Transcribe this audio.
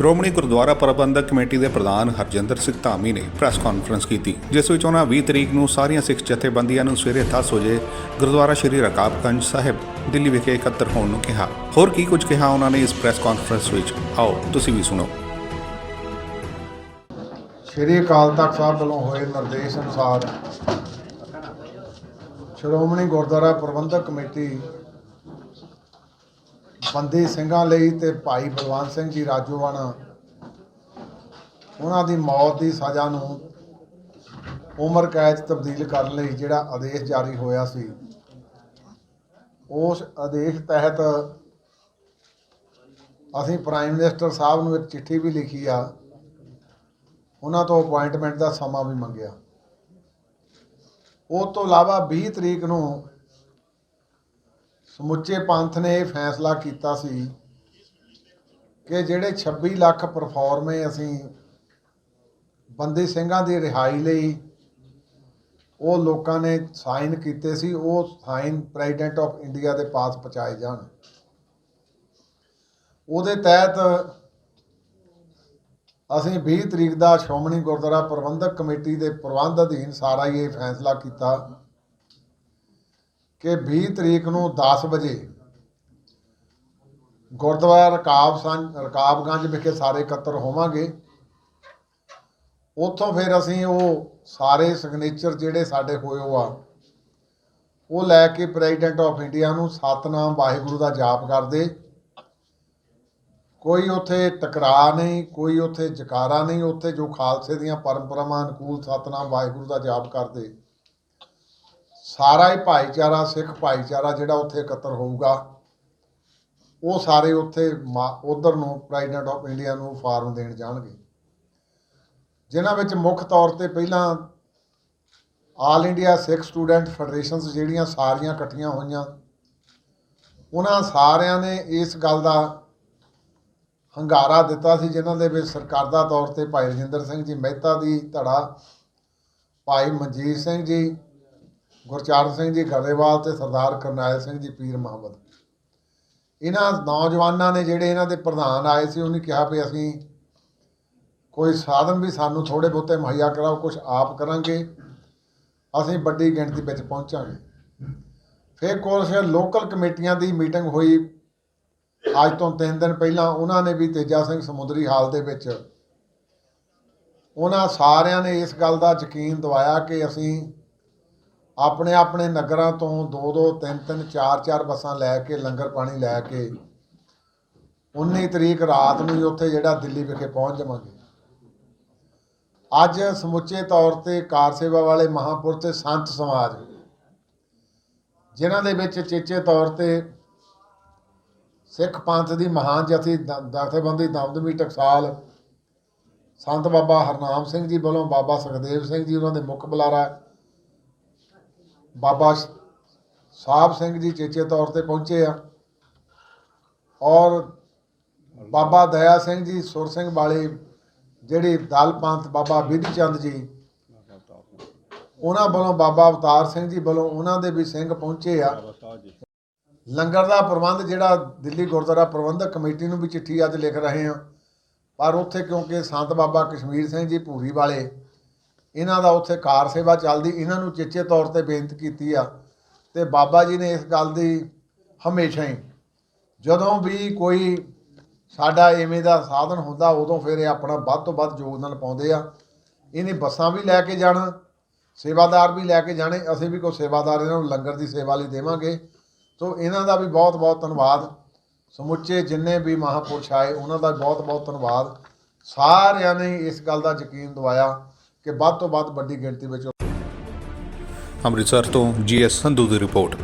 Shiromani Gurdwara Parbandhak committee ਦੇ ਪ੍ਰਧਾਨ ਹਰਜਿੰਦਰ ਸਿੰਘ ਧਾਮੀ ਨੇ ਪ੍ਰੈਸ ਕਾਨਫਰੰਸ ਕੀਤੀ, ਜਿਸ ਵਿੱਚ ਉਹਨਾਂ 20 ਤਰੀਕ ਨੂੰ ਸਾਰੀਆਂ ਸਿੱਖ ਜਥੇਬੰਦੀਆਂ ਨੂੰ ਸਵੇਰੇ 10 ਵਜੇ ਗੁਰਦੁਆਰਾ ਸ਼੍ਰੀ ਰਕਾਬਗੰਜ ਸਾਹਿਬ, ਦਿੱਲੀ ਵਿਖੇ ਇਕੱਤਰ ਹੋਣ ਨੂੰ ਕਿਹਾ। ਹੋਰ ਕੀ ਕੁਝ ਕਿਹਾ ਉਹਨਾਂ ਨੇ ਇਸ ਪ੍ਰੈਸ ਕਾਨਫਰੰਸ ਵਿੱਚ? ਆਓ, ਤੁਸੀਂ ਵੀ ਸੁਣੋ। ਸ਼੍ਰੀ ਅਕਾਲ ਤਖਤ ਸਾਹਿਬ ਵੱਲੋਂ ਹੋਏ ਨਿਰਦੇਸ਼ ਅਨੁਸਾਰ ਸ਼੍ਰੋਮਣੀ ਗੁਰਦੁਆਰਾ ਪ੍ਰਬੰਧਕ ਕਮੇਟੀ ਬੰਦੀ ਸਿੰਘਾਂ ਲਈ ਤੇ ਭਾਈ ਬਲਵੰਤ ਸਿੰਘ ਜੀ ਰਾਜੋਵਾਨ ਉਹਨਾਂ ਦੀ ਮੌਤ ਦੀ ਸਜ਼ਾ ਨੂੰ ਉਮਰ ਕੈਦ ਤਬਦੀਲ ਕਰਨ ਲਈ ਜਿਹੜਾ ਆਦੇਸ਼ ਜਾਰੀ ਹੋਇਆ ਸੀ, ਉਸ ਆਦੇਸ਼ ਤਹਿਤ ਅਸੀਂ ਪ੍ਰਾਈਮ ਮਿਨਿਸਟਰ ਸਾਹਿਬ ਨੂੰ ਇੱਕ ਚਿੱਠੀ ਵੀ ਲਿਖੀ ਆ, ਉਹਨਾਂ ਤੋਂ ਅਪਾਇੰਟਮੈਂਟ ਦਾ ਸਮਾਂ ਵੀ ਮੰਗਿਆ। ਉਸ ਤੋਂ ਇਲਾਵਾ 20 ਤਰੀਕ ਨੂੰ ਸਮੁੱਚੇ ਪੰਥ ਨੇ ਇਹ ਫੈਸਲਾ ਕੀਤਾ ਸੀ ਕਿ ਜਿਹੜੇ 26 ਲੱਖ ਪਰਫਾਰਮੇ ਅਸੀਂ ਬੰਦੀ ਸਿੰਘਾਂ ਦੀ ਰਿਹਾਈ ਲਈ ਉਹ ਲੋਕਾਂ ਨੇ ਸਾਈਨ ਕੀਤੇ ਸੀ, ਉਹ ਸਾਈਨ ਪ੍ਰੈਜ਼ੀਡੈਂਟ ਆਫ ਇੰਡੀਆ ਦੇ ਪਾਸ ਪਹੁੰਚਾਏ ਜਾਣ। ਉਹਦੇ ਤਹਿਤ ਅਸੀਂ 20 ਤਰੀਕ ਦਾ ਸ਼੍ਰੋਮਣੀ ਗੁਰਦੁਆਰਾ ਪ੍ਰਬੰਧਕ ਕਮੇਟੀ ਦੇ ਪ੍ਰਬੰਧ ਅਧੀਨ ਸਾਰਾ ਹੀ ਇਹ ਫੈਸਲਾ ਕੀਤਾ। ਕਿ 20 ਤਰੀਕ ਨੂੰ 10 ਵਜੇ ਗੁਰਦੁਆਰਾ ਰਕਾਬ ਸੰਜ ਰਕਾਬਗੰਜ ਵਿਖੇ ਸਾਰੇ ਇਕੱਤਰ ਹੋਵਾਂਗੇ। ਉੱਥੋਂ ਫਿਰ ਅਸੀਂ ਉਹ ਸਾਰੇ ਸਿਗਨੇਚਰ ਜਿਹੜੇ ਸਾਡੇ ਹੋਏ ਹੋ ਆ, ਉਹ ਲੈ ਕੇ ਪ੍ਰੈਜ਼ੀਡੈਂਟ ਆਫ ਇੰਡੀਆ ਨੂੰ ਸਤਨਾਮ ਵਾਹਿਗੁਰੂ ਦਾ ਜਾਪ ਕਰਦੇ। ਕੋਈ ਉੱਥੇ ਟਕਰਾਅ ਨਹੀਂ, ਕੋਈ ਉੱਥੇ ਜਕਾਰਾ ਨਹੀਂ, ਉੱਥੇ ਜੋ ਖਾਲਸੇ ਦੀਆਂ ਪਰੰਪਰਾਵਾਂ ਅਨੁਕੂਲ ਸਤਨਾਮ ਵਾਹਿਗੁਰੂ ਦਾ ਜਾਪ ਕਰਦੇ। ਸਾਰਾ ਹੀ ਭਾਈਚਾਰਾ, ਸਿੱਖ ਭਾਈਚਾਰਾ ਜਿਹੜਾ ਉੱਥੇ ਇਕੱਤਰ ਹੋਊਗਾ, ਉਹ ਸਾਰੇ ਉੱਥੇ ਉਧਰ ਨੂੰ ਪ੍ਰੈਜ਼ੀਡੈਂਟ ਆਫ ਇੰਡੀਆ ਨੂੰ ਫਾਰਮ ਦੇਣ ਜਾਣਗੇ। ਜਿਨ੍ਹਾਂ ਵਿੱਚ ਮੁੱਖ ਤੌਰ ਤੇ ਪਹਿਲਾਂ ਆਲ ਇੰਡੀਆ ਸਿੱਖ ਸਟੂਡੈਂਟ ਫੈਡਰੇਸ਼ਨਸ ਜਿਹੜੀਆਂ ਸਾਰੀਆਂ ਇਕੱਠੀਆਂ ਹੋਈਆਂ, ਉਹਨਾਂ ਸਾਰਿਆਂ ਨੇ ਇਸ ਗੱਲ ਦਾ ਹੰਗਾਰਾ ਦਿੱਤਾ ਸੀ, ਜਿਨ੍ਹਾਂ ਦੇ ਵਿੱਚ ਸਰਕਾਰ ਦਾ ਤੌਰ ਤੇ ਭਾਈ ਰਜਿੰਦਰ ਸਿੰਘ ਜੀ ਮਹਿਤਾ ਦੀ, ਧੜਾ ਭਾਈ ਮਨਜੀਤ ਸਿੰਘ ਜੀ ਗੁਰਚਰਨ ਸਿੰਘ ਜੀ ਗਰੇਵਾਲ ਤੇ ਸਰਦਾਰ ਕਰਨੈਲ ਸਿੰਘ ਜੀ ਪੀਰ ਮੁਹੰਮਦ। ਇਹਨਾਂ ਨੌਜਵਾਨਾਂ ਨੇ ਜਿਹੜੇ ਇਹਨਾਂ ਦੇ ਪ੍ਰਧਾਨ ਆਏ ਸੀ, ਉਹਨੇ ਕਿਹਾ ਵੀ ਅਸੀਂ ਕੋਈ ਸਾਧਨ ਵੀ ਸਾਨੂੰ ਥੋੜੇ ਬਹੁਤੇ ਮੁਹੱਈਆ ਕਰਾਓ ਕੁਝ ਆਪ ਕਰਾਂਗੇ, ਅਸੀਂ ਵੱਡੀ ਗਿਣਤੀ ਵਿੱਚ ਪਹੁੰਚਾਂਗੇ। ਫਿਰ ਕੁਝ ਲੋਕਲ ਕਮੇਟੀਆਂ ਦੀ ਮੀਟਿੰਗ ਹੋਈ। ਅੱਜ ਤੋਂ 3 ਦਿਨ ਪਹਿਲਾਂ ਉਹਨਾਂ ਨੇ ਵੀ ਤੇਜਾ ਸਿੰਘ ਸਮੁੰਦਰੀ ਹਾਲ ਦੇ ਵਿੱਚ ਉਹਨਾਂ ਸਾਰਿਆਂ ਨੇ ਇਸ ਗੱਲ ਦਾ ਯਕੀਨ ਦਿਵਾਇਆ ਕਿ ਅਸੀਂ ਆਪਣੇ ਆਪਣੇ ਨਗਰਾਂ ਤੋਂ 2-2 3-3 4-4 ਬੱਸਾਂ ਲੈ ਕੇ, ਲੰਗਰ ਪਾਣੀ ਲੈ ਕੇ 19 ਤਰੀਕ ਰਾਤ ਨੂੰ ਹੀ ਉੱਥੇ ਜਿਹੜਾ ਦਿੱਲੀ ਵਿਖੇ ਪਹੁੰਚ ਜਾਵਾਂਗੇ। ਅੱਜ ਸਮੁੱਚੇ ਤੌਰ ਤੇ ਕਾਰ ਸੇਵਾ ਵਾਲੇ ਮਹਾਂਪੁਰ ਤੇ ਸੰਤ ਸਮਾਜ, ਜਿਨ੍ਹਾਂ ਦੇ ਵਿੱਚ ਚੇਚੇ ਤੌਰ ਤੇ ਸਿੱਖ ਪੰਥ ਦੀ ਮਹਾਨ ਜਥੀ ਜਥੇਬੰਦੀ ਦਮਦਮੀ ਟਕਸਾਲ, ਸੰਤ ਬਾਬਾ ਹਰਨਾਮ ਸਿੰਘ ਜੀ ਵੱਲੋਂ ਬਾਬਾ ਸੁਖਦੇਵ ਸਿੰਘ ਜੀ ਉਹਨਾਂ ਦੇ ਮੁੱਖ ਬੁਲਾਰਾ ਬਾਬਾ ਸਾਹਿਬ ਸਿੰਘ ਜੀ ਚੇਚੇ ਤੌਰ ਤੇ ਪਹੁੰਚੇ ਆ। ਔਰ ਬਾਬਾ ਦਇਆ ਸਿੰਘ ਜੀ, ਸੁਰ ਸਿੰਘ ਵਾਲੇ ਜਿਹੜੇ ਦਲ ਪੰਥ ਬਾਬਾ ਵਿਧੀ ਚੰਦ ਜੀ, ਉਹਨਾਂ ਵੱਲੋਂ ਬਾਬਾ ਅਵਤਾਰ ਸਿੰਘ ਜੀ ਵੱਲੋਂ ਉਹਨਾਂ ਦੇ ਵੀ ਸਿੰਘ ਪਹੁੰਚੇ ਆ। ਲੰਗਰ ਦਾ ਪ੍ਰਬੰਧ ਜਿਹੜਾ ਦਿੱਲੀ ਗੁਰਦੁਆਰਾ ਪ੍ਰਬੰਧਕ ਕਮੇਟੀ ਨੂੰ ਵੀ ਚਿੱਠੀ ਅੱਜ ਲਿਖ ਰਹੇ ਹਾਂ। ਪਰ ਉੱਥੇ ਕਿਉਂਕਿ ਸੰਤ ਬਾਬਾ ਕਸ਼ਮੀਰ ਸਿੰਘ ਜੀ ਭੂਰੀ ਵਾਲੇ ਇਹਨਾਂ ਦਾ ਉੱਥੇ ਕਾਰ ਸੇਵਾ ਚੱਲਦੀ, ਇਹਨਾਂ ਨੂੰ ਚੇਚੇ ਤੌਰ ਤੇ ਬੇਨਤੀ ਕੀਤੀ ਆ। ਤੇ ਬਾਬਾ ਜੀ ਨੇ ਇਸ ਗੱਲ ਦੀ ਹਮੇਸ਼ਾ ਹੀ, ਜਦੋਂ ਵੀ ਕੋਈ ਸਾਡਾ ਐਵੇਂ ਦਾ ਸਾਧਨ ਹੁੰਦਾ, ਉਦੋਂ ਫਿਰ ਇਹ ਆਪਣਾ ਵੱਧ ਤੋਂ ਵੱਧ ਯੋਗਦਾਨ ਪਾਉਂਦੇ ਆ। ਇਹਨੇ ਬੱਸਾਂ ਵੀ ਲੈ ਕੇ ਜਾਣਾ, ਸੇਵਾਦਾਰ ਵੀ ਲੈ ਕੇ ਜਾਣੇ, ਅਸੀਂ ਵੀ ਕੋਈ ਸੇਵਾਦਾਰ ਇਹਨਾਂ ਨੂੰ ਲੰਗਰ ਦੀ ਸੇਵਾ ਲਈ ਦੇਵਾਂਗੇ। ਸੋ ਇਹਨਾਂ ਦਾ ਵੀ ਬਹੁਤ ਬਹੁਤ ਧੰਨਵਾਦ। ਸਮੁੱਚੇ ਜਿੰਨੇ ਵੀ ਮਹਾਪੁਰਸ਼ ਆਏ, ਉਹਨਾਂ ਦਾ ਬਹੁਤ ਬਹੁਤ ਧੰਨਵਾਦ। ਸਾਰਿਆਂ ਨੇ ਇਸ ਗੱਲ ਦਾ ਯਕੀਨ ਦਿਵਾਇਆ। ਕਿ ਵੱਧ ਤੋਂ ਵੱਧ ਵੱਡੀ ਗਿਣਤੀ ਵਿੱਚ ਅੰਮ੍ਰਿਤਸਰ ਤੋਂ ਜੀਐਸ ਸੰਧੂ ਦੀ ਰਿਪੋਰਟ।